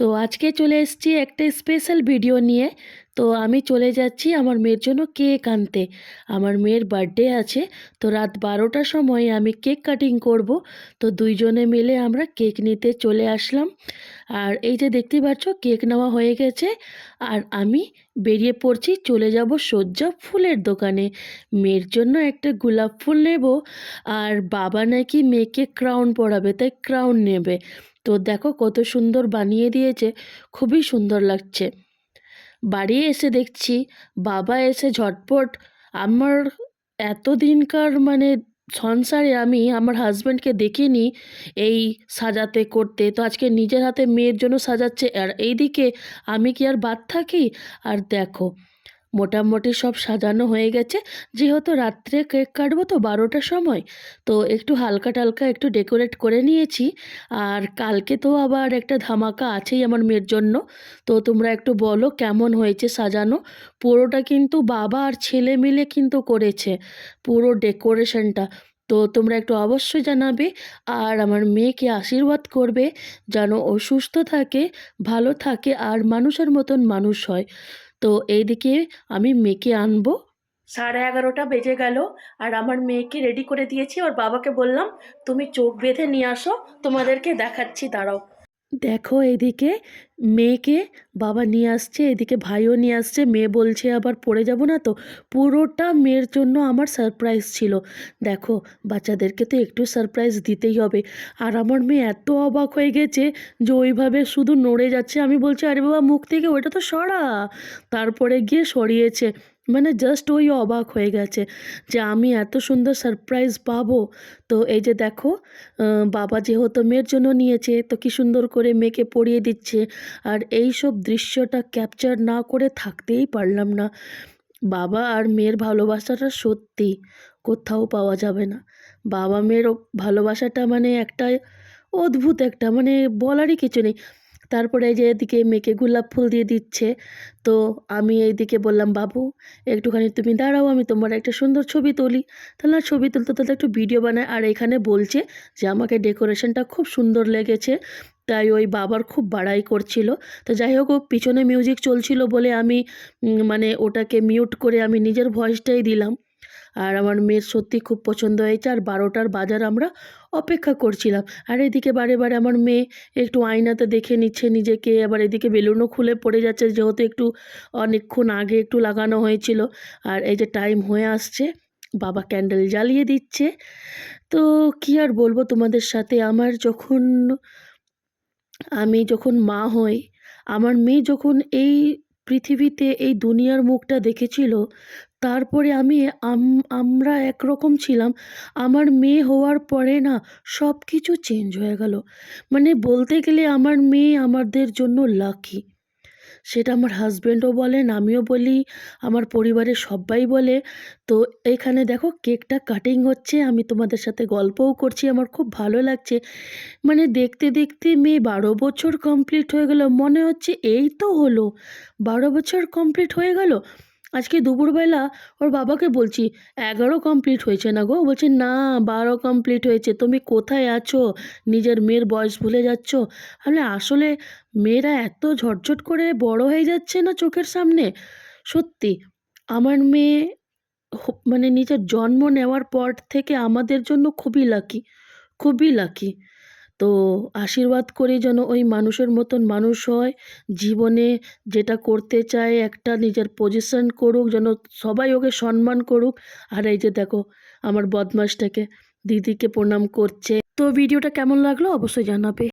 তো আজকে চলে এসেছি একটা স্পেশাল ভিডিও নিয়ে। তো আমি চলে যাচ্ছি আমার মেয়ের জন্য কেক আনতে। আমার মেয়ের বার্থডে আছে, তো রাত বারোটার সময় আমি কেক কাটিং করব। তো দুইজনে মিলে আমরা কেক নিতে চলে আসলাম। আর এই যে দেখতে পাচ্ছ কেক নেওয়া হয়ে গেছে। আর আমি বেরিয়ে পড়ছি, চলে যাব সজ্জা ফুলের দোকানে। মেয়ের জন্য একটা গোলাপ ফুল নেব। আর বাবা নাকি মেয়েকে ক্রাউন পরাবে, তাই ক্রাউন নেবে। তো দেখো কত সুন্দর বানিয়ে দিয়েছে, খুবই সুন্দর লাগছে। বাড়ি এসে দেখছি, বাবা এসে ঝটপট আমার এতদিনকার মানে সংসারে আমি আমার হাজব্যান্ডকে দেখিনি এই সাজাতে করতে। তো আজকে নিজের হাতে মেয়ের জন্য সাজাচ্ছে, আর এইদিকে আমি কি আর বাদ থাকি? আর দেখো মোটামুটি সব সাজানো হয়ে গেছে। যেহেতু রাত্রে কেক কাটবো তো বারোটার সময়, তো একটু হালকা টালকা একটু ডেকোরেট করে নিয়েছি। আর কালকে তো আবার একটা ধামাকা আছেই আমার মেয়ের জন্য। তো তোমরা একটু বলো কেমন হয়েছে সাজানো? পুরোটা কিন্তু বাবা আর ছেলে মিলে কিন্তু করেছে, পুরো ডেকোরেশনটা। তো তোমরা একটু অবশ্যই জানাবে, আর আমার মেয়েকে আশীর্বাদ করবে, যেন ও সুস্থ থাকে, ভালো থাকে, আর মানুষের মতন মানুষ হয়। তো এইদিকে আমি মেয়েকে আনব। সাড়ে এগারোটা বেজে গেল আর আমার মেয়েকে রেডি করে দিয়েছি। ওর বাবাকে বললাম, তুমি চোখ বেঁধে নিয়ে আসো, তোমাদেরকে দেখাচ্ছি, দাঁড়াও। দেখো এদিকে মেয়েকে বাবা নিয়ে আসছে, এদিকে ভাইও নিয়ে আসছে, মেয়ে বলছে আবার পড়ে যাব না তো। পুরোটা মেয়ের জন্য আমার সারপ্রাইজ ছিল। দেখো বাচ্চাদেরকে তো একটু সারপ্রাইজ দিতেই হবে। আর আমার মেয়ে এত অবাক হয়ে গেছে যে ওইভাবে শুধু নড়ে যাচ্ছে। আমি বলছি, আরে বাবা, মুখ থেকে ওইটা তো সরা। তারপরে গিয়ে সরিয়েছে। মানে জাস্ট ওই অবাক হয়ে গেছে যে আমি এত সুন্দর সারপ্রাইজ পাবো। তো এই যে দেখো বাবা যেহেতু মেয়ের জন্য নিয়েছে, তো কি সুন্দর করে মেয়েকে পরিয়ে দিচ্ছে। আর এই সব দৃশ্যটা ক্যাপচার না করে থাকতেই পারলাম না। বাবা আর মেয়ের ভালোবাসাটা সত্যি কোথাও পাওয়া যাবে না। বাবা মেয়ের ভালোবাসাটা মানে একটা অদ্ভুত একটা মানে বলারই কিছু নেই। তারপরে এই যে এদিকে মেয়েকে গোলাপ ফুল দিয়ে দিচ্ছে। তো আমি এইদিকে বললাম, বাবু, একটুখানি তুমি দাঁড়াও, আমি তোমার একটা সুন্দর ছবি তুলি। তাহলে ছবি তুলতে তুলতে একটু ভিডিও বানায়। আর এখানে বলছে যে, আমাকে ডেকোরেশনটা খুব সুন্দর লেগেছে। তাই ওই বাবার খুব বাড়াই করছিল। তো যাই হোক পিছনে মিউজিক চলছিল বলে আমি মানে ওটাকে মিউট করে আমি নিজের ভয়েসটাই দিলাম। আর আমার মেয়ের সত্যি খুব পছন্দ হয়েছে। আর বারোটার বাজার আমরা অপেক্ষা করছিলাম। আর এদিকে বারে বারে আমার মেয়ে একটু আয়নাতে দেখে নিচ্ছে নিজেকে। আবার এদিকে বেলুনও খুলে পড়ে যাচ্ছে, যেহেতু একটু অনেকক্ষণ আগে একটু লাগানো হয়েছিল। আর এই যে টাইম হয়ে আসছে, বাবা ক্যান্ডেল জ্বালিয়ে দিচ্ছে। তো কি আর বলব তোমাদের সাথে? আমার যখন, আমি যখন মা হই, আমার মেয়ে যখন এই পৃথিবীতে, এই দুনিয়ার মুখটা দেখেছিল তারপরে আমি আম- আমরা একরকম ছিলাম। আমার মেয়ে হওয়ার পরে না সব কিছু চেঞ্জ হয়ে গেল। মানে বলতে গেলে আমার মেয়ে আমাদের জন্য লাকি সেটা আমার হাজব্যান্ডও বলেন, আমিও বলি, আমার পরিবারের সবাই বলে। তো এখানে দেখো কেকটা কাটিং হচ্ছে, আমি তোমাদের সাথে গল্পও করছি, আমার খুব ভালো লাগছে। মানে দেখতে দেখতে মেয়ে বারো বছর কমপ্লিট হয়ে গেল, মনে হচ্ছে এই তো হলো। বারো বছর কমপ্লিট হয়ে গেল আজকে দুপুরবেলা ওর বাবাকে বলছি, এগারো কমপ্লিট হয়েছে না গো? বলছে, না, বারো কমপ্লিট হয়েছে। তুমি কোথায় আছো? নিজের মেয়ের বয়স ভুলে যাচ্ছ? আমি আসলে মেয়েরা এত ঝটঝট করে বড় হয়ে যাচ্ছে না চোখের সামনে? সত্যি, আমার মেয়ে মানে নিজের জন্ম নেওয়ার পর থেকে আমাদের জন্য খুবই লাকি খুবই লাকি তো আশীর্বাদ করে যেন ওই মানুষের মতন মানুষ হয়, জীবনে যেটা করতে চায় একটা নিজের পজিশন করুক, যেন সবাই ওকে সম্মান করুক। আর এই যে দেখো, আমার বদমাসটাকে দিদিকে প্রণাম করছে। তো ভিডিওটা কেমন লাগল? অবশ্যই জানাবে।